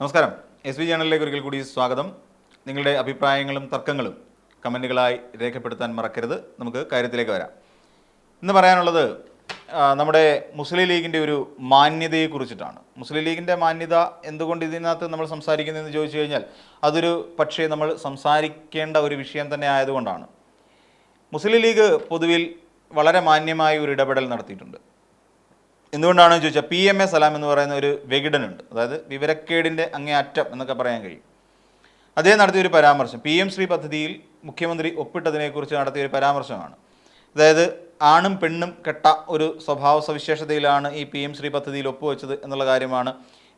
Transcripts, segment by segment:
നമസ്കാരം. S V ചാനലിലേക്ക് ഒരിക്കൽ കൂടി സ്വാഗതം. നിങ്ങളുടെ അഭിപ്രായങ്ങളും തർക്കങ്ങളും കമന്റുകളായി രേഖപ്പെടുത്താൻ മറക്കരുത്. നമുക്ക് കാര്യത്തിലേക്ക് വരാം. ഇന്ന് പറയാനുള്ളത് നമ്മുടെ മുസ്ലിം ലീഗിന്റെ ഒരു മാന്യതയെ കുറിച്ചിട്ടാണ് മുസ്ലിം ലീഗിന്റെ മാന്യത എന്തുകൊണ്ട് ഇതിനകത്ത് നമ്മൾ സംസാരിക്കുന്നതെന്ന് ചോദിച്ചു കഴിഞ്ഞാൽ അതൊരു പക്ഷേ നമ്മൾ സംസാരിക്കേണ്ട ഒരു വിഷയം തന്നെ ആയതുകൊണ്ടാണ്. മുസ്ലിം ലീഗ് പൊതുവിൽ വളരെ മാന്യമായ ഒരു ഇടപെടൽ നടത്തിയിട്ടുണ്ട്. എന്തുകൊണ്ടാണെന്ന് ചോദിച്ചാൽ പി എം എ സലാം എന്ന് പറയുന്ന ഒരു വെഗിഡനുണ്ട് അതായത് വിവരക്കേടിന്റെ അങ്ങേ അറ്റം എന്നൊക്കെ പറയാൻ കഴിയും. അദ്ദേഹം നടത്തിയ ഒരു പരാമർശം പി എം ശ്രീ പദ്ധതിയിൽ മുഖ്യമന്ത്രി ഒപ്പിട്ടതിനെക്കുറിച്ച് നടത്തിയ ഒരു പരാമർശമാണ്. അതായത് ആണും പെണ്ണും കെട്ട ഒരു സ്വഭാവ സവിശേഷതയിലാണ് ഈ പി എം ശ്രീ പദ്ധതിയിൽ ഒപ്പുവെച്ചത് എന്നുള്ള കാര്യമാണ്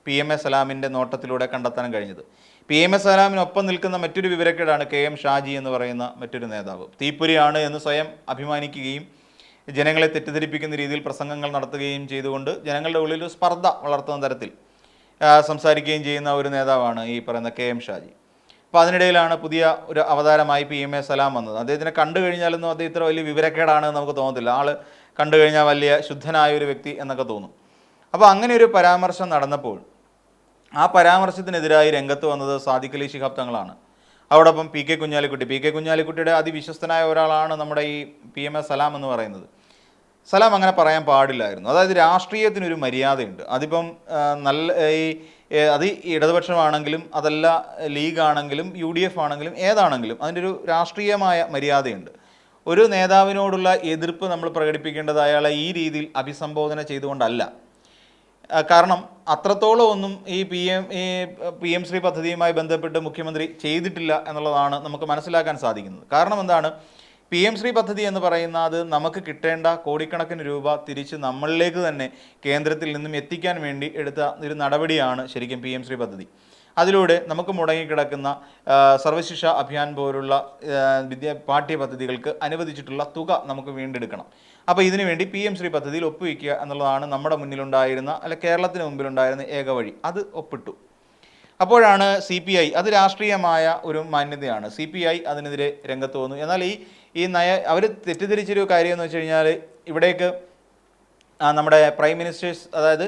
പി എം എ സലാമിന്റെ നോട്ടത്തിലൂടെ കണ്ടെത്താൻ കഴിഞ്ഞത്. പി എം എ സലാമിനൊപ്പം നിൽക്കുന്ന മറ്റൊരു വിവരക്കേടാണ് കെ എം ഷാജി എന്ന് പറയുന്ന മറ്റൊരു നേതാവ്. തീപ്പൊരിയാണ് എന്ന് സ്വയം അഭിമാനിക്കുകയും ജനങ്ങളെ തെറ്റിദ്ധരിപ്പിക്കുന്ന രീതിയിൽ പ്രസംഗങ്ങൾ നടത്തുകയും ചെയ്തുകൊണ്ട് ജനങ്ങളുടെ ഉള്ളിൽ സ്പർദ്ധ വളർത്തുന്ന തരത്തിൽ സംസാരിക്കുകയും ചെയ്യുന്ന ഒരു നേതാവാണ് ഈ പറയുന്ന കെ എം ഷാജി. അപ്പോൾ അതിനിടയിലാണ് പുതിയ ഒരു അവതാരമായി പി എം എ സലാം വന്നത്. അദ്ദേഹത്തിനെ കണ്ടു കഴിഞ്ഞാലൊന്നും അദ്ദേഹം ഇത്ര വലിയ വിവരക്കേടാണ് നമുക്ക് തോന്നത്തില്ല. ആൾ കണ്ടു കഴിഞ്ഞാൽ വലിയ ശുദ്ധനായ ഒരു വ്യക്തി എന്നൊക്കെ തോന്നും. അപ്പോൾ അങ്ങനെ ഒരു പരാമർശം നടന്നപ്പോൾ ആ പരാമർശത്തിനെതിരായി രംഗത്ത് വന്നത് സാദിഖ് അലി ശിഹാബ് തങ്ങളാണ്. അതോടൊപ്പം P K Kunhalikutty. P K കുഞ്ഞാലിക്കുട്ടിയുടെ അതിവിശ്വസ്തനായ ഒരാളാണ് നമ്മുടെ ഈ പി എം എ സലാം എന്ന് പറയുന്നത്. സലാം അങ്ങനെ പറയാൻ പാടില്ലായിരുന്നു. അതായത് രാഷ്ട്രീയത്തിനൊരു മര്യാദയുണ്ട്. അതിപ്പം നല്ല ഈ അത് ഇടതുപക്ഷമാണെങ്കിലും അതല്ല ലീഗാണെങ്കിലും യു ഡി എഫ് ആണെങ്കിലും ഏതാണെങ്കിലും അതിന്റെ ഒരു രാഷ്ട്രീയമായ മര്യാദയുണ്ട്. ഒരു നേതാവിനോടുള്ള എതിർപ്പ് നമ്മൾ പ്രകടിപ്പിക്കേണ്ടത് അയാളെ ഈ രീതിയിൽ അഭിസംബോധന ചെയ്തുകൊണ്ടല്ല. കാരണം അത്രത്തോളം ഒന്നും ഈ പി എം ഈ പി എം ശ്രീ പദ്ധതിയുമായി ബന്ധപ്പെട്ട് മുഖ്യമന്ത്രി ചെയ്തിട്ടില്ല എന്നുള്ളതാണ് നമുക്ക് മനസ്സിലാക്കാൻ സാധിക്കുന്നത്. കാരണം എന്താണ്? പി എം ശ്രീ പദ്ധതി എന്ന് പറയുന്ന അത് നമുക്ക് കിട്ടേണ്ട കോടിക്കണക്കിന് രൂപ തിരിച്ച് നമ്മളിലേക്ക് തന്നെ കേന്ദ്രത്തിൽ നിന്നും എത്തിക്കാൻ വേണ്ടി എടുത്ത ഒരു നടപടിയാണ് ശരിക്കും പി എം ശ്രീ പദ്ധതി. അതിലൂടെ നമുക്ക് മുടങ്ങിക്കിടക്കുന്ന സർവശിക്ഷ അഭിയാൻ പോലുള്ള വിദ്യാ പാഠ്യ പദ്ധതികൾക്ക് അനുവദിച്ചിട്ടുള്ള തുക നമുക്ക് വീണ്ടെടുക്കണം. അപ്പോൾ ഇതിനു വേണ്ടി പി എം ശ്രീ പദ്ധതിയിൽ ഒപ്പുവയ്ക്കുക എന്നുള്ളതാണ് നമ്മുടെ മുന്നിലുണ്ടായിരുന്ന അല്ല കേരളത്തിന് മുമ്പിലുണ്ടായിരുന്ന ഏക വഴി. അത് ഒപ്പിട്ടു. അപ്പോഴാണ് സി പി ഐ അത് രാഷ്ട്രീയമായ ഒരു മാന്യതയാണ്. സി പി ഐ അതിനെതിരെ രംഗത്ത് വന്നു. എന്നാൽ ഈ ഈ നയ അവർ തെറ്റിദ്ധരിച്ചൊരു കാര്യം എന്ന് വെച്ച് കഴിഞ്ഞാൽ ഇവിടേക്ക് നമ്മുടെ പ്രൈം മിനിസ്റ്റേഴ്സ് അതായത്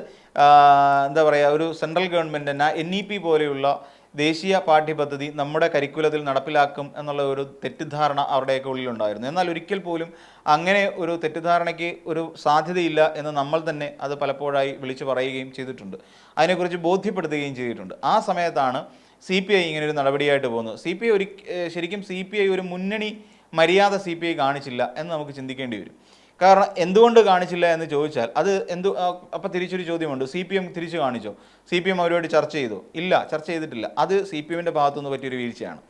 എന്താ പറയുക ഒരു central government N E P പോലെയുള്ള ദേശീയ പാഠ്യപദ്ധതി നമ്മുടെ കരിക്കുലത്തിൽ നടപ്പിലാക്കും എന്നുള്ള ഒരു തെറ്റിദ്ധാരണ അവരുടെയൊക്കെ ഉള്ളിലുണ്ടായിരുന്നു. എന്നാൽ ഒരിക്കൽ പോലും അങ്ങനെ ഒരു തെറ്റിദ്ധാരണയ്ക്ക് ഒരു സാധ്യതയില്ല എന്ന് നമ്മൾ തന്നെ അത് പലപ്പോഴായി വിളിച്ചു പറയുകയും ചെയ്തിട്ടുണ്ട്. അതിനെക്കുറിച്ച് ബോധ്യപ്പെടുത്തുകയും ചെയ്തിട്ടുണ്ട്. ആ സമയത്താണ് സി പി ഐ ഇങ്ങനെ ഒരു നടപടിയായിട്ട് പോകുന്നത്. സി പി ഐ ഒരു ശരിക്കും സി പി ഐ ഒരു മുന്നണി മര്യാദ സി പി ഐ കാണിച്ചില്ല എന്ന് നമുക്ക് ചിന്തിക്കേണ്ടി വരും. കാരണം എന്തുകൊണ്ട് കാണിച്ചില്ല എന്ന് ചോദിച്ചാൽ അത് എന്തു അപ്പം തിരിച്ചൊരു ചോദ്യമുണ്ട്. സി പി എം തിരിച്ചു കാണിച്ചോ? സി പി എം അവരോട് ചർച്ച ചെയ്തു? ഇല്ല ചർച്ച ചെയ്തിട്ടില്ല. അത് സി പി എമ്മിന്റെ ഭാഗത്തുനിന്ന് പറ്റിയൊരു വീഴ്ചയാണ്.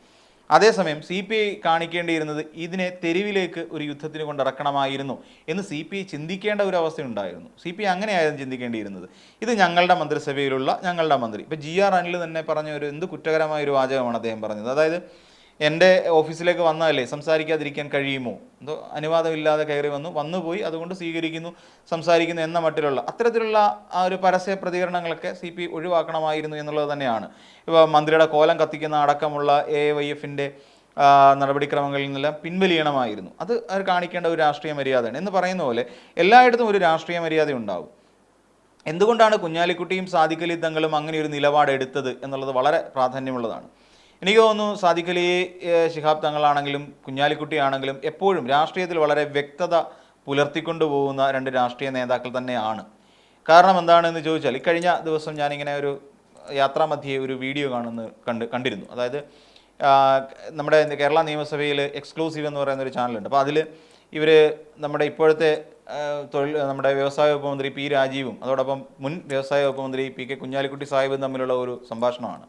അതേസമയം സി പി ഐ കാണിക്കേണ്ടിയിരുന്നത് ഇതിനെ തെരുവിലേക്ക് ഒരു യുദ്ധത്തിന് കൊണ്ടിറക്കണമായിരുന്നു എന്ന് സി പി ഐ ചിന്തിക്കേണ്ട ഒരു അവസ്ഥയുണ്ടായിരുന്നു. സി പി ഐ അങ്ങനെയായിരുന്നു ചിന്തിക്കേണ്ടിയിരുന്നത്. ഇത് ഞങ്ങളുടെ മന്ത്രിസഭയിലുള്ള ഞങ്ങളുടെ മന്ത്രി. ഇപ്പോൾ ജി ആർ അനിൽ തന്നെ പറഞ്ഞ ഒരു എന്ത് കുറ്റകരമായ ഒരു വാചകമാണ് അദ്ദേഹം പറഞ്ഞത്. അതായത് എന്റെ ഓഫീസിലേക്ക് വന്നാലേ സംസാരിക്കാതിരിക്കാൻ കഴിയുമോ? എന്തോ അനുവാദമില്ലാതെ കയറി വന്നു. വന്നുപോയി അതുകൊണ്ട് സ്വീകരിക്കുന്നു സംസാരിക്കുന്നു എന്ന മട്ടിലുള്ള അത്തരത്തിലുള്ള ആ ഒരു പരസ്യ പ്രതികരണങ്ങളൊക്കെ സി പി ഒഴിവാക്കണമായിരുന്നു എന്നുള്ളത് തന്നെയാണ്. ഇപ്പോൾ മന്ത്രിയുടെ കോലം കത്തിക്കുന്ന അടക്കമുള്ള എ വൈ എഫിന്റെ നടപടിക്രമങ്ങളിൽ നിന്നെല്ലാം പിൻവലിയണമായിരുന്നു. അത് അവർ കാണിക്കേണ്ട ഒരു രാഷ്ട്രീയ മര്യാദയാണ്. എന്ന് പറയുന്ന പോലെ എല്ലായിടത്തും ഒരു രാഷ്ട്രീയ മര്യാദ ഉണ്ടാവും. എന്തുകൊണ്ടാണ് കുഞ്ഞാലിക്കുട്ടിയും സാദിഖലി തങ്ങളും അങ്ങനെ ഒരു നിലപാടെടുത്തത് എന്നുള്ളത് വളരെ പ്രാധാന്യമുള്ളതാണ്. എനിക്ക് തോന്നുന്നു സാദിഖലി ശിഹാബ് തങ്ങളാണെങ്കിലും കുഞ്ഞാലിക്കുട്ടിയാണെങ്കിലും എപ്പോഴും രാഷ്ട്രീയത്തിൽ വളരെ വ്യക്തത പുലർത്തിക്കൊണ്ടു പോകുന്ന രണ്ട് രാഷ്ട്രീയ നേതാക്കൾ തന്നെയാണ്. കാരണം എന്താണെന്ന് ചോദിച്ചാൽ ഇക്കഴിഞ്ഞ ദിവസം ഞാനിങ്ങനെ ഒരു യാത്രാമധ്യേ ഒരു വീഡിയോ കാണുന്ന കണ്ട് കണ്ടിരുന്നു. അതായത് നമ്മുടെ കേരള നിയമസഭയിൽ എക്സ്ക്ലൂസീവ് എന്ന് പറയുന്ന ഒരു ചാനലുണ്ട്. അപ്പോൾ അതിൽ ഇവർ നമ്മുടെ ഇപ്പോഴത്തെ തൊഴിൽ നമ്മുടെ വ്യവസായ വകുപ്പ് മന്ത്രി പി രാജീവും അതോടൊപ്പം മുൻ വ്യവസായ വകുപ്പ് മന്ത്രി പി കെ കുഞ്ഞാലിക്കുട്ടി സാഹിബും തമ്മിലുള്ള ഒരു സംഭാഷണമാണ്.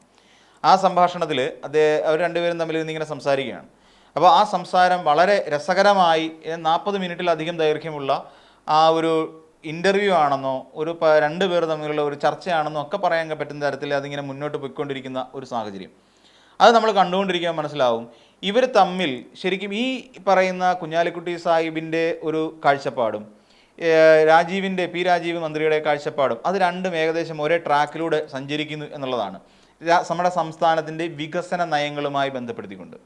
ആ സംഭാഷണത്തിൽ അദ്ദേഹം അവർ രണ്ടുപേരും തമ്മിൽ ഇന്നിങ്ങനെ സംസാരിക്കുകയാണ്. അപ്പോൾ ആ സംസാരം വളരെ രസകരമായി നാൽപ്പത് മിനിറ്റിലധികം ദൈർഘ്യമുള്ള ആ ഒരു ഇന്റർവ്യൂ ആണെന്നോ ഒരു രണ്ട് പേർ തമ്മിലുള്ള ഒരു ചർച്ചയാണെന്നോ ഒക്കെ പറയാൻ പറ്റുന്ന തരത്തിൽ അതിങ്ങനെ മുന്നോട്ട് പോയിക്കൊണ്ടിരിക്കുന്ന ഒരു സാഹചര്യം. അത് നമ്മൾ കണ്ടുകൊണ്ടിരിക്കാൻ മനസ്സിലാവും ഇവർ തമ്മിൽ ശരിക്കും ഈ പറയുന്ന കുഞ്ഞാലിക്കുട്ടി സാഹിബിന്റെ ഒരു കാഴ്ചപ്പാടും രാജീവിന്റെ പി രാജീവ് മന്ത്രിയുടെ കാഴ്ചപ്പാടും അത് രണ്ടും ഏകദേശം ഒരേ ട്രാക്കിലൂടെ സഞ്ചരിക്കുന്നു എന്നുള്ളതാണ്. നമ്മുടെ സംസ്ഥാനത്തിന്റെ വികസന നയങ്ങളുമായി ബന്ധപ്പെടുത്തിക്കൊണ്ട്.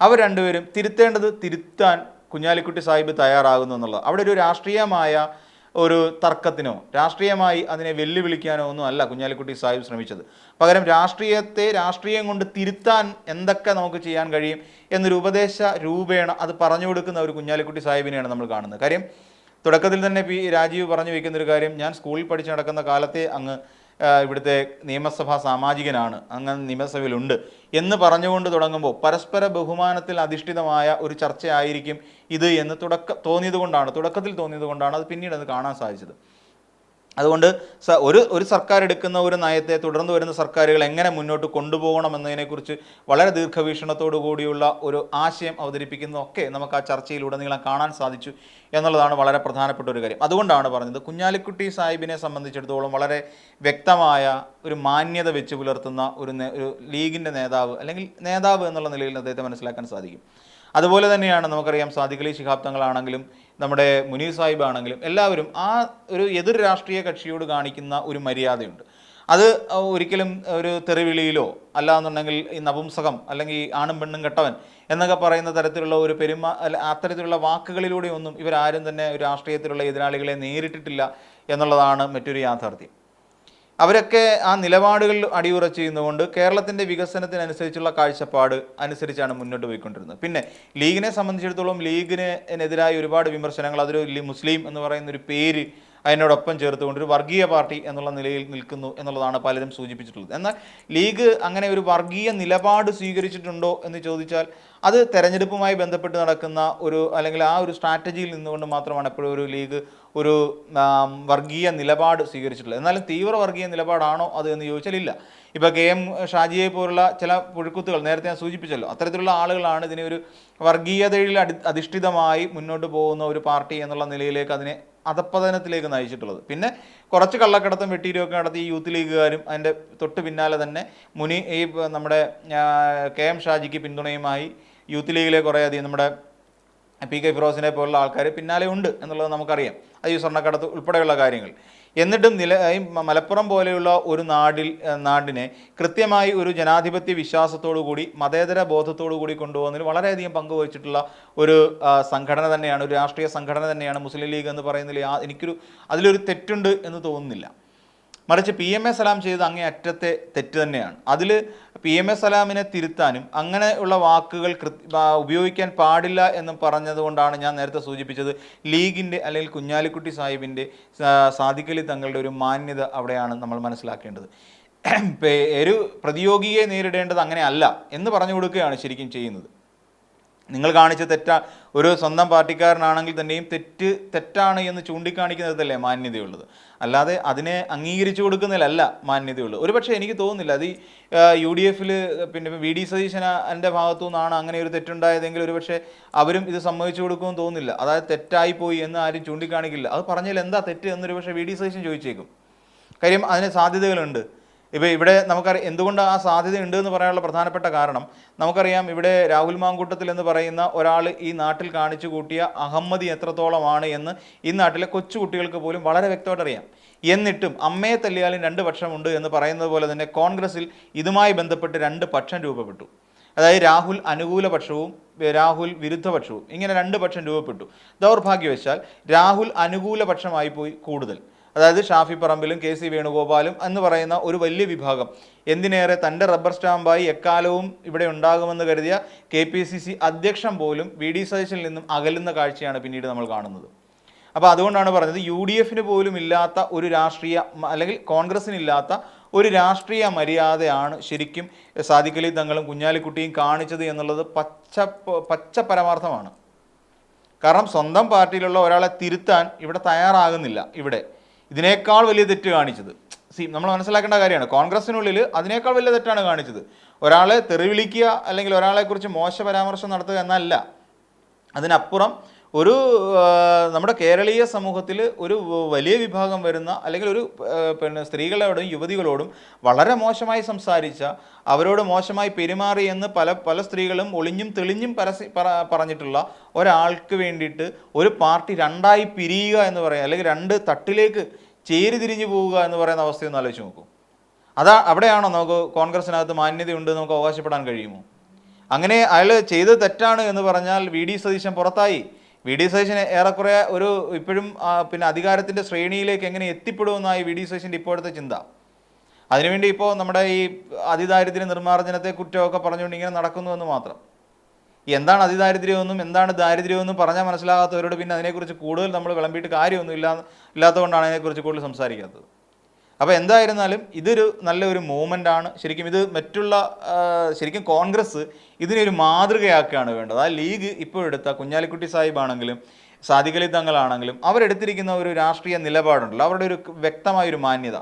അവർ രണ്ടുപേരും തിരുത്തേണ്ടത് തിരുത്താൻ കുഞ്ഞാലിക്കുട്ടി സാഹിബ് തയ്യാറാകുന്നു എന്നുള്ളത്. അവിടെ ഒരു രാഷ്ട്രീയമായ ഒരു തർക്കത്തിനോ രാഷ്ട്രീയമായി അതിനെ വെല്ലുവിളിക്കാനോ ഒന്നും അല്ല കുഞ്ഞാലിക്കുട്ടി സാഹിബ് ശ്രമിച്ചത്. പകരം രാഷ്ട്രീയത്തെ രാഷ്ട്രീയം കൊണ്ട് തിരുത്താൻ എന്തൊക്കെ നമുക്ക് ചെയ്യാൻ കഴിയും എന്നൊരു ഉപദേശ രൂപേണ അത് പറഞ്ഞു കൊടുക്കുന്ന ഒരു കുഞ്ഞാലിക്കുട്ടി സാഹിബിനെയാണ് നമ്മൾ കാണുന്നത്. കാര്യം തുടക്കത്തിൽ തന്നെ പി രാജീവ് പറഞ്ഞു വെക്കുന്ന ഒരു കാര്യം ഞാൻ സ്കൂളിൽ പഠിച്ചു നടക്കുന്ന കാലത്തെ അങ്ങ് ഇവിടുത്തെ നിയമസഭാ സാമാജികനാണ്. അങ്ങനെ നിയമസഭയിലുണ്ട് എന്ന് പറഞ്ഞുകൊണ്ട് തുടങ്ങുമ്പോൾ പരസ്പര ബഹുമാനത്തിൽ അധിഷ്ഠിതമായ ഒരു ചർച്ചയായിരിക്കും ഇത് എന്ന് തുടക്ക തോന്നിയത് കൊണ്ടാണ് തുടക്കത്തിൽ തോന്നിയത് കൊണ്ടാണ് അത് പിന്നീട് അത് കാണാൻ സാധിച്ചത്. അതുകൊണ്ട് ഒരു ഒരു സർക്കാർ എടുക്കുന്ന ഒരു നയത്തെ തുടർന്ന് വരുന്ന സർക്കാരുകൾ എങ്ങനെ മുന്നോട്ട് കൊണ്ടുപോകണം എന്നതിനെക്കുറിച്ച് വളരെ ദീർഘവീക്ഷണത്തോടു കൂടിയുള്ള ഒരു ആശയം അവതരിപ്പിക്കുന്നതൊക്കെ നമുക്ക് ആ ചർച്ചയിലുടനീളം കാണാൻ സാധിച്ചു എന്നുള്ളതാണ് വളരെ പ്രധാനപ്പെട്ട ഒരു കാര്യം. അതുകൊണ്ടാണ് പറഞ്ഞത് കുഞ്ഞാലിക്കുട്ടി സാഹിബിനെ സംബന്ധിച്ചിടത്തോളം വളരെ വ്യക്തമായ ഒരു മാന്യത വെച്ച് പുലർത്തുന്ന ഒരു ഒരു ലീഗിന്റെ നേതാവ് അല്ലെങ്കിൽ നേതാവ് എന്നുള്ള നിലയിൽ അദ്ദേഹത്തെ മനസ്സിലാക്കാൻ സാധിക്കും. അതുപോലെ തന്നെയാണ് നമുക്കറിയാം സാദിഖലി ശിഹാബ് തങ്ങളാണെങ്കിലും നമ്മുടെ മുനീർ സാഹിബ് ആണെങ്കിലും എല്ലാവരും ആ ഒരു എതിർ രാഷ്ട്രീയ കക്ഷിയോട് കാണിക്കുന്ന ഒരു മര്യാദയുണ്ട്. അത് ഒരിക്കലും ഒരു തെറിവിളിയിലോ അല്ലാന്നുണ്ടെങ്കിൽ ഈ നപുംസകം അല്ലെങ്കിൽ ആണും പെണ്ണും കെട്ടവൻ എന്നൊക്കെ പറയുന്ന തരത്തിലുള്ള ഒരു പെരുമാ അത്തരത്തിലുള്ള വാക്കുകളിലൂടെയൊന്നും ഇവരാരും തന്നെ ഒരു രാഷ്ട്രീയത്തിലുള്ള എതിരാളികളെ നേരിട്ടിട്ടില്ല എന്നുള്ളതാണ് മറ്റൊരു യാഥാർത്ഥ്യം. അവരൊക്കെ ആ നിലപാടുകളിൽ അടിയുറച്ച് ചെയ്യുന്നതുകൊണ്ട് കേരളത്തിന്റെ വികസനത്തിനനുസരിച്ചുള്ള കാഴ്ചപ്പാട് അനുസരിച്ചാണ് മുന്നോട്ട് പോയിക്കൊണ്ടിരുന്നത്. പിന്നെ ലീഗിനെ സംബന്ധിച്ചിടത്തോളം ലീഗിനെതിരായ ഒരുപാട് വിമർശനങ്ങൾ അതൊരു മുസ്ലിം എന്ന് പറയുന്ന ഒരു പേര് അതിനോടൊപ്പം ചേർത്തുകൊണ്ട് ഒരു വർഗീയ പാർട്ടി എന്നുള്ള നിലയിൽ നിൽക്കുന്നു എന്നുള്ളതാണ് പലരും സൂചിപ്പിച്ചിട്ടുള്ളത്. എന്നാൽ ലീഗ് അങ്ങനെ ഒരു വർഗീയ നിലപാട് സ്വീകരിച്ചിട്ടുണ്ടോ എന്ന് ചോദിച്ചാൽ അത് തെരഞ്ഞെടുപ്പുമായി ബന്ധപ്പെട്ട് നടക്കുന്ന ഒരു അല്ലെങ്കിൽ ആ ഒരു സ്ട്രാറ്റജിയിൽ നിന്നുകൊണ്ട് മാത്രമാണ് എപ്പോഴും ഒരു ലീഗ് ഒരു വർഗീയ നിലപാട് സ്വീകരിച്ചിട്ടുള്ളത്. എന്നാലും തീവ്ര വർഗീയ നിലപാടാണോ അത് എന്ന് ചോദിച്ചാൽ ഇല്ല. ഇപ്പോൾ കെ എം ഷാജിയെ പോലുള്ള ചില പുഴുക്കുത്തുകൾ നേരത്തെ ഞാൻ സൂചിപ്പിച്ചല്ലോ. അത്തരത്തിലുള്ള ആളുകളാണ് ഇതിനെ ഒരു വർഗീയതയിൽ അധിഷ്ഠിതമായി മുന്നോട്ട് പോകുന്ന ഒരു പാർട്ടി എന്നുള്ള നിലയിലേക്ക് അതിനെ അധപ്പതനത്തിലേക്ക് നയിച്ചിട്ടുള്ളത്. പിന്നെ കുറച്ച് കള്ളക്കടത്തും വെട്ടിയിരുമൊക്കെ നടത്തി ഈ യൂത്ത് ലീഗുകാരും അതിന്റെ തൊട്ട് പിന്നാലെ തന്നെ മുനി ഈ നമ്മുടെ കെ എം ഷാജിക്ക് പിന്തുണയുമായി യൂത്ത് ലീഗിലെ കുറേ കുറേയധികം നമ്മുടെ പി കെ ഫിറോസിനെ പോലുള്ള ആൾക്കാർ പിന്നാലെ ഉണ്ട് എന്നുള്ളത് നമുക്കറിയാം. അത് ഈ സ്വർണക്കടത്ത് ഉൾപ്പെടെയുള്ള കാര്യങ്ങൾ. എന്നിട്ടും നില മലപ്പുറം പോലെയുള്ള ഒരു നാടിൽ നാടിനെ കൃത്യമായി ഒരു ജനാധിപത്യ വിശ്വാസത്തോടു കൂടി മതേതര ബോധത്തോടു കൂടി കൊണ്ടുപോകുന്നതിൽ വളരെയധികം പങ്കുവച്ചിട്ടുള്ള ഒരു സംഘടന തന്നെയാണ് ഒരു രാഷ്ട്രീയ സംഘടന തന്നെയാണ് മുസ്ലിം ലീഗ് എന്ന് പറയുന്നതിൽ എനിക്കൊരു അതിലൊരു തെറ്റുണ്ട് എന്ന് തോന്നുന്നില്ല. മറിച്ച് പി എം എ സലാം ചെയ്ത് അങ്ങേ അറ്റത്തെ തെറ്റ് തന്നെയാണ്. അതിൽ പി എം എ സലാമിനെ തിരുത്താനും അങ്ങനെയുള്ള വാക്കുകൾ ഉപയോഗിക്കാൻ പാടില്ല എന്ന് പറഞ്ഞതുകൊണ്ടാണ് ഞാൻ നേരത്തെ സൂചിപ്പിച്ചത് ലീഗിന്റെ അല്ലെങ്കിൽ കുഞ്ഞാലിക്കുട്ടി സാഹിബിന്റെ സാദിഖലി തങ്ങളുടെ ഒരു മാന്യത അവിടെയാണ് നമ്മൾ മനസ്സിലാക്കേണ്ടത്. ഒരു പ്രതിയോഗിയെ നേരിടേണ്ടത് അങ്ങനെയല്ല എന്ന് പറഞ്ഞു കൊടുക്കുകയാണ് ശരിക്കും ചെയ്യുന്നത്. നിങ്ങൾ കാണിച്ച തെറ്റ ഒരു സ്വന്തം പാർട്ടിക്കാരനാണെങ്കിൽ തന്നെയും തെറ്റ് തെറ്റാണ് എന്ന് ചൂണ്ടിക്കാണിക്കുന്നതല്ലേ മാന്യതയുള്ളത്? അല്ലാതെ അതിനെ അംഗീകരിച്ചു കൊടുക്കുന്നതിലല്ല മാന്യതയുള്ളത്. ഒരു പക്ഷേ എനിക്ക് തോന്നുന്നില്ല അത് ഈ യു ഡി എഫിൽ പിന്നെ വി ഡി സതീശന എന്റെ ഭാഗത്തു നിന്നാണ് അങ്ങനെ ഒരു തെറ്റുണ്ടായതെങ്കിൽ ഒരു പക്ഷേ അവരും ഇത് സമ്മതിച്ചു കൊടുക്കുമെന്ന് തോന്നുന്നില്ല. അതായത് തെറ്റായി പോയി എന്ന് ആരും ചൂണ്ടിക്കാണിക്കില്ല. അത് പറഞ്ഞാൽ എന്താ തെറ്റ് എന്നൊരു പക്ഷേ വി ഡി സതീശൻ ചോദിച്ചേക്കും. കാര്യം അതിന് സാധ്യതകളുണ്ട്. ഇപ്പോൾ ഇവിടെ നമുക്കറിയാം എന്തുകൊണ്ട് ആ സാധ്യത ഉണ്ട് എന്ന് പറയാനുള്ള പ്രധാനപ്പെട്ട കാരണം നമുക്കറിയാം ഇവിടെ രാഹുൽ മാങ്കൂട്ടത്തിൽ എന്ന് പറയുന്ന ഒരാൾ ഈ നാട്ടിൽ കാണിച്ചു കൂട്ടിയ അഹമ്മതി എത്രത്തോളമാണ് എന്ന് ഈ നാട്ടിലെ കൊച്ചുകുട്ടികൾക്ക് പോലും വളരെ വ്യക്തമായിട്ട് അറിയാം എന്നിട്ടും അമ്മയെ തല്ലിയാലും രണ്ട് പക്ഷമുണ്ട് എന്ന് പറയുന്നത് പോലെ തന്നെ കോൺഗ്രസിൽ ഇതുമായി ബന്ധപ്പെട്ട് രണ്ട് പക്ഷം രൂപപ്പെട്ടു. അതായത് രാഹുൽ അനുകൂല പക്ഷവും രാഹുൽ വിരുദ്ധപക്ഷവും ഇങ്ങനെ രണ്ട് പക്ഷം രൂപപ്പെട്ടു. ദൗർഭാഗ്യവശാൽ രാഹുൽ അനുകൂല പക്ഷമായി പോയി കൂടുതൽ. അതായത് ഷാഫി പറമ്പിലും കെ സി വേണുഗോപാലും എന്ന് പറയുന്ന ഒരു വലിയ വിഭാഗം. എന്തിനേറെ തന്റെ റബ്ബർ സ്റ്റാമ്പായി എക്കാലവും ഇവിടെ ഉണ്ടാകുമെന്ന് കരുതിയ കെ പി സി സി അധ്യക്ഷൻ പോലും വി ഡി സതീശനിൽ നിന്നും അകലുന്ന കാഴ്ചയാണ് പിന്നീട് നമ്മൾ കാണുന്നത്. അപ്പോൾ അതുകൊണ്ടാണ് പറഞ്ഞത് യു ഡി എഫിന് പോലും ഇല്ലാത്ത ഒരു രാഷ്ട്രീയ അല്ലെങ്കിൽ കോൺഗ്രസ്സിനില്ലാത്ത ഒരു രാഷ്ട്രീയ മര്യാദയാണ് ശരിക്കും സാദിഖലി തങ്ങളും കുഞ്ഞാലിക്കുട്ടിയും കാണിച്ചത് എന്നുള്ളത് പച്ച പച്ച പരമാർത്ഥമാണ്. കാരണം സ്വന്തം പാർട്ടിയിലുള്ള ഒരാളെ തിരുത്താൻ ഇവിടെ തയ്യാറാകുന്നില്ല ഇവിടെ. ഇതിനേക്കാൾ വലിയ തെറ്റ് കാണിച്ചത്. സി നമ്മൾ മനസ്സിലാക്കേണ്ട കാര്യമാണ്. കോൺഗ്രസിനുള്ളിൽ അതിനേക്കാൾ വലിയ തെറ്റാണ് കാണിച്ചത്. ഒരാളെ തെറിവിളിക്കുക അല്ലെങ്കിൽ ഒരാളെക്കുറിച്ച് മോശ പരാമർശം നടത്തുക എന്നല്ല. അതിനപ്പുറം ഒരു നമ്മുടെ കേരളീയ സമൂഹത്തിൽ ഒരു വലിയ വിഭാഗം വരുന്ന അല്ലെങ്കിൽ ഒരു പിന്നെ സ്ത്രീകളോടും യുവതികളോടും വളരെ മോശമായി സംസാരിച്ച അവരോട് മോശമായി പെരുമാറി എന്ന് പല പല സ്ത്രീകളും ഒളിഞ്ഞും തെളിഞ്ഞും പരസ്യ പറ- പറഞ്ഞിട്ടുള്ള ഒരാൾക്ക് വേണ്ടിയിട്ട് ഒരു പാർട്ടി രണ്ടായി പിരിയുക എന്ന് പറയാം അല്ലെങ്കിൽ രണ്ട് തട്ടിലേക്ക് ചേരി തിരിഞ്ഞു പോവുക എന്ന് പറയുന്ന അവസ്ഥയൊന്ന് ആലോചിച്ച് നോക്കൂ. അതാ അവിടെയാണോ നമുക്ക് കോൺഗ്രസിനകത്ത് മാന്യതയുണ്ട് നമുക്ക് അവകാശപ്പെടാൻ കഴിയുമോ? അങ്ങനെ അയാൾ ചെയ്തത് തെറ്റാണ് എന്ന് പറഞ്ഞാൽ വി. ഡി. സതീശൻ പുറത്തായി. വി ഡി സതീശന് ഏറെക്കുറെ ഒരു ഇപ്പോഴും പിന്നെ അധികാരത്തിന്റെ ശ്രേണിയിലേക്ക് എങ്ങനെ എത്തിപ്പെടുമെന്നായി വി ഡി സതീശന്റെ ഇപ്പോഴത്തെ ചിന്ത. അതിനുവേണ്ടി ഇപ്പോൾ നമ്മുടെ ഈ അതിദാരിദ്ര്യ നിർമ്മാർജനത്തെ കുറ്റമൊക്കെ പറഞ്ഞുകൊണ്ട് ഇങ്ങനെ നടക്കുന്നുവെന്ന് മാത്രം. എന്താണ് അതിദാരിദ്ര്യമെന്നും എന്താണ് ദാരിദ്ര്യമെന്നും പറഞ്ഞാൽ മനസ്സിലാകാത്തവരോട് പിന്നെ അതിനെക്കുറിച്ച് കൂടുതൽ നമ്മൾ വിളമ്പിയിട്ട് കാര്യമൊന്നും ഇല്ലാ ഇല്ലാത്തതുകൊണ്ടാണ് അതിനെക്കുറിച്ച് കൂടുതൽ സംസാരിക്കാത്തത്. അപ്പോൾ എന്തായിരുന്നാലും ഇതൊരു നല്ലൊരു മൂവ്മെന്റ് ആണ്. ശരിക്കും ഇത് മറ്റുള്ള ശരിക്കും കോൺഗ്രസ് ഇതിനൊരു മാതൃകയാക്കുകയാണ് വേണ്ടത്. ആ ലീഗ് ഇപ്പോൾ എടുത്ത കുഞ്ഞാലിക്കുട്ടി സാഹിബ് ആണെങ്കിലും സാദിഖലി തങ്ങളാണെങ്കിലും അവരെടുത്തിരിക്കുന്ന ഒരു രാഷ്ട്രീയ നിലപാടുണ്ടല്ലോ. അവരുടെ ഒരു വ്യക്തമായ ഒരു മാന്യത.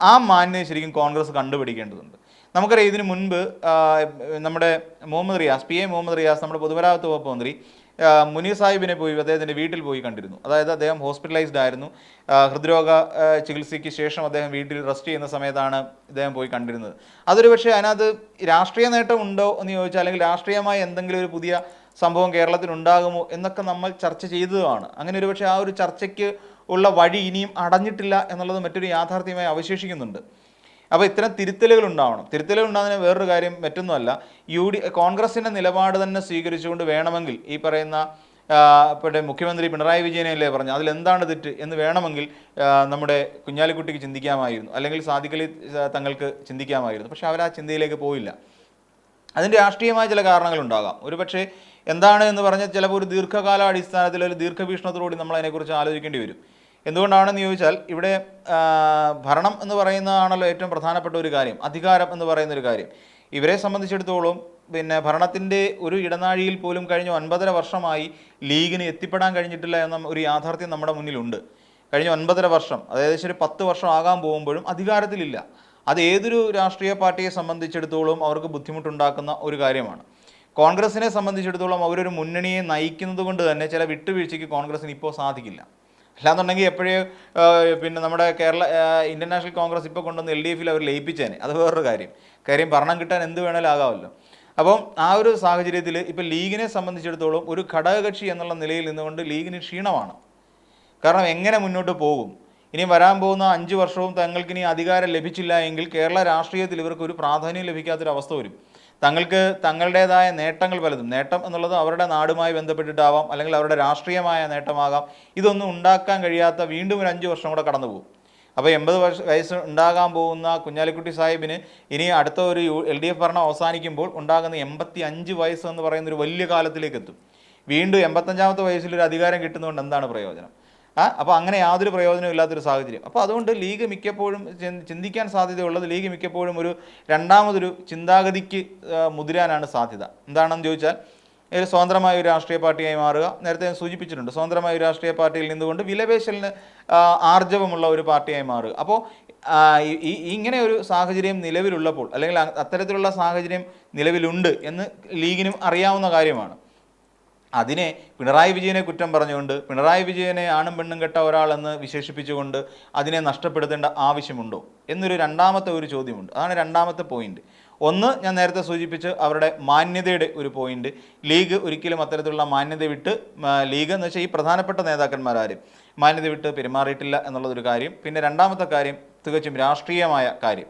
ആ മാന്യത ശരിക്കും കോൺഗ്രസ് കണ്ടുപിടിക്കേണ്ടതുണ്ട്. നമുക്കറിയാം ഇതിനു മുൻപ് നമ്മുടെ മുഹമ്മദ് റിയാസ് പി എ മുഹമ്മദ് റിയാസ് നമ്മുടെ പൊതുമരാമത്ത് വകുപ്പ് മന്ത്രി മുനീർ സാഹിബിനെ പോയി അദ്ദേഹത്തിന്റെ വീട്ടിൽ പോയി കണ്ടിരുന്നു. അതായത് അദ്ദേഹം ഹോസ്പിറ്റലൈസ്ഡ് ആയിരുന്നു. ഹൃദ്രോഗ ചികിത്സയ്ക്ക് ശേഷം അദ്ദേഹം വീട്ടിൽ റെസ്റ്റ് ചെയ്യുന്ന സമയത്താണ് ഇദ്ദേഹം പോയി കണ്ടിരുന്നത്. അതൊരു പക്ഷേ അതിനകത്ത് രാഷ്ട്രീയ നേട്ടം ഉണ്ടോ എന്ന് ചോദിച്ചാൽ അല്ലെങ്കിൽ രാഷ്ട്രീയമായി എന്തെങ്കിലും ഒരു പുതിയ സംഭവം കേരളത്തിൽ ഉണ്ടാകുമോ എന്നൊക്കെ നമ്മൾ ചർച്ച ചെയ്തതുമാണ്. അങ്ങനെ ഒരു പക്ഷേ ആ ഒരു ചർച്ചയ്ക്ക് ഉള്ള വഴി ഇനിയും അടഞ്ഞിട്ടില്ല എന്നുള്ളത് മറ്റൊരു യാഥാർത്ഥ്യമായി അവശേഷിക്കുന്നുണ്ട്. അപ്പോൾ ഇത്തരം തിരുത്തലുകൾ ഉണ്ടാവണം. തിരുത്തലുകൾ ഉണ്ടാകുന്നതിന് വേറൊരു കാര്യം മറ്റൊന്നുമല്ല. യു ഡി കോൺഗ്രസിന്റെ നിലപാട് തന്നെ സ്വീകരിച്ചുകൊണ്ട് വേണമെങ്കിൽ ഈ പറയുന്ന ഇപ്പോഴത്തെ മുഖ്യമന്ത്രി പിണറായി വിജയനല്ലേ പറഞ്ഞു അതിലെന്താണ് തെറ്റ് എന്ന് വേണമെങ്കിൽ നമ്മുടെ കുഞ്ഞാലിക്കുട്ടിക്ക് ചിന്തിക്കാമായിരുന്നു. അല്ലെങ്കിൽ സാധിക്കലി തങ്ങൾക്ക് ചിന്തിക്കാമായിരുന്നു. പക്ഷെ അവർ ആ ചിന്തയിലേക്ക് പോയില്ല. അതിന്റെ രാഷ്ട്രീയമായ ചില കാരണങ്ങളുണ്ടാകാം ഒരു പക്ഷേ എന്താണ് എന്ന് പറഞ്ഞാൽ ചിലപ്പോൾ ഒരു ദീർഘകാല അടിസ്ഥാനത്തിൽ ഒരു ദീർഘവീക്ഷണത്തോടുകൂടി നമ്മൾ അതിനെക്കുറിച്ച് ആലോചിക്കേണ്ടി വരും. എന്തുകൊണ്ടാണെന്ന് ചോദിച്ചാൽ ഇവിടെ ഭരണം എന്ന് പറയുന്നതാണല്ലോ ഏറ്റവും പ്രധാനപ്പെട്ട ഒരു കാര്യം അധികാരം എന്ന് പറയുന്ന ഒരു കാര്യം. ഇവരെ സംബന്ധിച്ചിടത്തോളം പിന്നെ ഭരണത്തിന്റെ ഒരു ഇടനാഴിയിൽ പോലും കഴിഞ്ഞ ഒൻപതര വർഷമായി ലീഗിന് എത്തിപ്പെടാൻ കഴിഞ്ഞിട്ടില്ല എന്ന ഒരു യാഥാർത്ഥ്യം നമ്മുടെ മുന്നിലുണ്ട്. കഴിഞ്ഞ ഒൻപതര വർഷം അതായത് ഒരു പത്ത് വർഷം ആകാൻ പോകുമ്പോഴും അധികാരത്തിലില്ല. അത് ഏതൊരു രാഷ്ട്രീയ പാർട്ടിയെ സംബന്ധിച്ചിടത്തോളം അവർക്ക് ബുദ്ധിമുട്ടുണ്ടാക്കുന്ന ഒരു കാര്യമാണ്. കോൺഗ്രസിനെ സംബന്ധിച്ചിടത്തോളം അവരൊരു മുന്നണിയെ നയിക്കുന്നത് കൊണ്ട് തന്നെ ചില വിട്ടുവീഴ്ചയ്ക്ക് കോൺഗ്രസിന് ഇപ്പോൾ സാധിക്കില്ല. അല്ലാന്നുണ്ടെങ്കിൽ എപ്പോഴേ പിന്നെ നമ്മുടെ കേരള ഇന്ത്യൻ നാഷണൽ കോൺഗ്രസ് ഇപ്പോൾ കൊണ്ടുവന്ന് എൽ ഡി എഫിൽ അവർ ലയിപ്പിച്ചേനെ. അത് വേറൊരു കാര്യം. കാര്യം ഭരണം കിട്ടാൻ എന്ത് വേണമെങ്കിലും ആകാമല്ലോ. അപ്പം ആ ഒരു സാഹചര്യത്തിൽ ഇപ്പോൾ ലീഗിനെ സംബന്ധിച്ചിടത്തോളം ഒരു ഘടകകക്ഷി എന്നുള്ള നിലയിൽ നിന്നുകൊണ്ട് ലീഗിന് ക്ഷീണമാണ്. കാരണം എങ്ങനെ മുന്നോട്ട് പോകും? ഇനി വരാൻ പോകുന്ന അഞ്ച് വർഷവും തങ്ങൾക്ക് ഇനി അധികാരം ലഭിച്ചില്ല എങ്കിൽ കേരള രാഷ്ട്രീയത്തിൽ ഇവർക്ക് ഒരു പ്രാധാന്യം ലഭിക്കാത്തൊരവസ്ഥ വരും. തങ്ങൾക്ക് തങ്ങളുടേതായ നേട്ടങ്ങൾ പലതും. നേട്ടം എന്നുള്ളത് അവരുടെ നാടുമായി ബന്ധപ്പെട്ടിട്ടാവാം അല്ലെങ്കിൽ അവരുടെ രാഷ്ട്രീയമായ നേട്ടമാകാം. ഇതൊന്നും ഉണ്ടാക്കാൻ കഴിയാത്ത വീണ്ടും ഒരു അഞ്ച് വർഷം കൂടെ കടന്നു പോകും അപ്പോൾ എൺപത് വർഷ വയസ്സ് ഉണ്ടാകാൻ പോകുന്ന കുഞ്ഞാലിക്കുട്ടി സാഹിബിന് ഇനി അടുത്ത ഒരു യു എൽ ഡി എഫ് ഭരണം അവസാനിക്കുമ്പോൾ ഉണ്ടാകുന്ന എൺപത്തി അഞ്ച് വയസ്സ് എന്ന് പറയുന്ന ഒരു വലിയ കാലത്തിലേക്ക് എത്തും. വീണ്ടും എൺപത്തഞ്ചാമത്തെ വയസ്സിൽ ഒരു അധികാരം കിട്ടുന്നതുകൊണ്ട് എന്താണ് പ്രയോജനം? അപ്പോൾ അങ്ങനെ യാതൊരു പ്രയോജനവും ഇല്ലാത്തൊരു സാഹചര്യം. അപ്പോൾ അതുകൊണ്ട് ലീഗ് മിക്കപ്പോഴും ചിന്തിക്കാൻ സാധ്യതയുള്ളത് ലീഗ് മിക്കപ്പോഴും ഒരു രണ്ടാമതൊരു ചിന്താഗതിക്ക് മുതിരാനാണ് സാധ്യത. എന്താണെന്ന് ചോദിച്ചാൽ ഒരു സ്വതന്ത്രമായ ഒരു രാഷ്ട്രീയ പാർട്ടിയായി മാറുക. നേരത്തെ ഞാൻ സൂചിപ്പിച്ചിട്ടുണ്ട് സ്വതന്ത്രമായ ഒരു രാഷ്ട്രീയ പാർട്ടിയിൽ നിന്നുകൊണ്ട് വിലപേശലിന് ആർജവമുള്ള ഒരു പാർട്ടിയായി മാറുക. അപ്പോൾ ഈ ഇങ്ങനെ ഒരു സാഹചര്യം നിലവിലുള്ളപ്പോൾ അല്ലെങ്കിൽ അത്തരത്തിലുള്ള സാഹചര്യം നിലവിലുണ്ട് എന്ന് ലീഗിനും അറിയാവുന്ന കാര്യമാണ്. അതിനെ പിണറായി വിജയനെ കുറ്റം പറഞ്ഞുകൊണ്ട് പിണറായി വിജയനെ ആണും പെണ്ണും കെട്ട ഒരാളെന്ന് വിശേഷിപ്പിച്ചുകൊണ്ട് അതിനെ നഷ്ടപ്പെടുത്തേണ്ട ആവശ്യമുണ്ടോ എന്നൊരു രണ്ടാമത്തെ ഒരു ചോദ്യമുണ്ട്. അതാണ് രണ്ടാമത്തെ പോയിന്റ് ഒന്ന് ഞാൻ നേരത്തെ സൂചിപ്പിച്ച് അവരുടെ മാന്യതയുടെ ഒരു പോയിന്റ് ലീഗ് ഒരിക്കലും അത്തരത്തിലുള്ള മാന്യത വിട്ട് ലീഗ് എന്ന് വെച്ചാൽ ഈ പ്രധാനപ്പെട്ട നേതാക്കന്മാരാരും മാന്യത വിട്ട് പെരുമാറിയിട്ടില്ല എന്നുള്ളതൊരു കാര്യം. പിന്നെ രണ്ടാമത്തെ കാര്യം തികച്ചും രാഷ്ട്രീയമായ കാര്യം.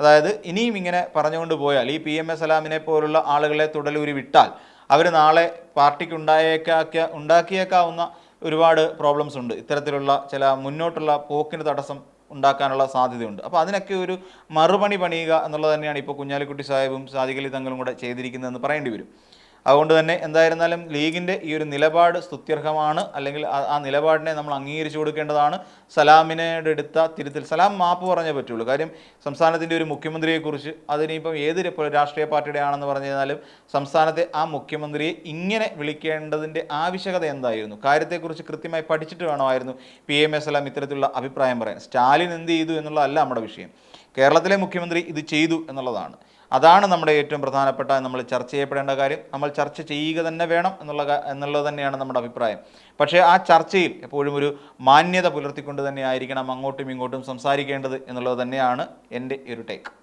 അതായത് ഇനിയും ഇങ്ങനെ പറഞ്ഞുകൊണ്ട് പോയാൽ ഈ പി എം എ സലാമിനെ പോലുള്ള ആളുകളെ തുടലൂരി വിട്ടാൽ അവർ നാളെ പാർട്ടിക്ക് ഉണ്ടായേക്കാക്ക ഉണ്ടാക്കിയേക്കാവുന്ന ഒരുപാട് പ്രോബ്ലംസ് ഉണ്ട്. ഇത്തരത്തിലുള്ള ചില മുന്നോട്ടുള്ള പോക്കിന് തടസ്സം ഉണ്ടാക്കാനുള്ള സാധ്യതയുണ്ട്. അപ്പോൾ അതിനൊക്കെ ഒരു മറുപണി പണിയുക എന്നുള്ളത് തന്നെയാണ് ഇപ്പോൾ കുഞ്ഞാലിക്കുട്ടി സാഹിബും സാദിഖലി തങ്ങളും കൂടെ ചെയ്തിരിക്കുന്നതെന്ന് പറയേണ്ടി വരും. അതുകൊണ്ട് തന്നെ എന്തായിരുന്നാലും ലീഗിന്റെ ഈ ഒരു നിലപാട് സ്തുത്യർഹമാണ്. അല്ലെങ്കിൽ ആ- നിലപാടിനെ നമ്മൾ അംഗീകരിച്ചു കൊടുക്കേണ്ടതാണ്. സലാമിനോട് എടുത്ത തിരുത്തൽ സലാം മാപ്പ് പറഞ്ഞേ പറ്റുള്ളൂ. കാര്യം സംസ്ഥാനത്തിന്റെ ഒരു മുഖ്യമന്ത്രിയെക്കുറിച്ച് അതിനിപ്പം ഏത് രാഷ്ട്രീയ പാർട്ടിയുടെ ആണെന്ന് പറഞ്ഞു കഴിഞ്ഞാലും സംസ്ഥാനത്തെ ആ മുഖ്യമന്ത്രിയെ ഇങ്ങനെ വിളിക്കേണ്ടതിന്റെ ആവശ്യകത എന്തായിരുന്നു? കാര്യത്തെക്കുറിച്ച് കൃത്യമായി പഠിച്ചിട്ട് വേണമായിരുന്നു പി എം എസ് സലാം ഇത്തരത്തിലുള്ള അഭിപ്രായം പറയാൻ. സ്റ്റാലിൻ എന്ത് ചെയ്തു എന്നുള്ളതല്ല നമ്മുടെ വിഷയം. കേരളത്തിലെ മുഖ്യമന്ത്രി ഇത് ചെയ്തു എന്നുള്ളതാണ്. അതാണ് നമ്മുടെ ഏറ്റവും പ്രധാനപ്പെട്ട നമ്മൾ ചർച്ച ചെയ്യപ്പെടേണ്ട കാര്യം. നമ്മൾ ചർച്ച ചെയ്യുക തന്നെ വേണം എന്നുള്ള എന്നുള്ളത് തന്നെയാണ് നമ്മുടെ അഭിപ്രായം. പക്ഷേ ആ ചർച്ചയിൽ എപ്പോഴും ഒരു മാന്യത പുലർത്തിക്കൊണ്ട് തന്നെ ആയിരിക്കണം അങ്ങോട്ടും ഇങ്ങോട്ടും സംസാരിക്കേണ്ടത് എന്നുള്ളത് തന്നെയാണ് എന്റെ ഒരു ടേക്ക്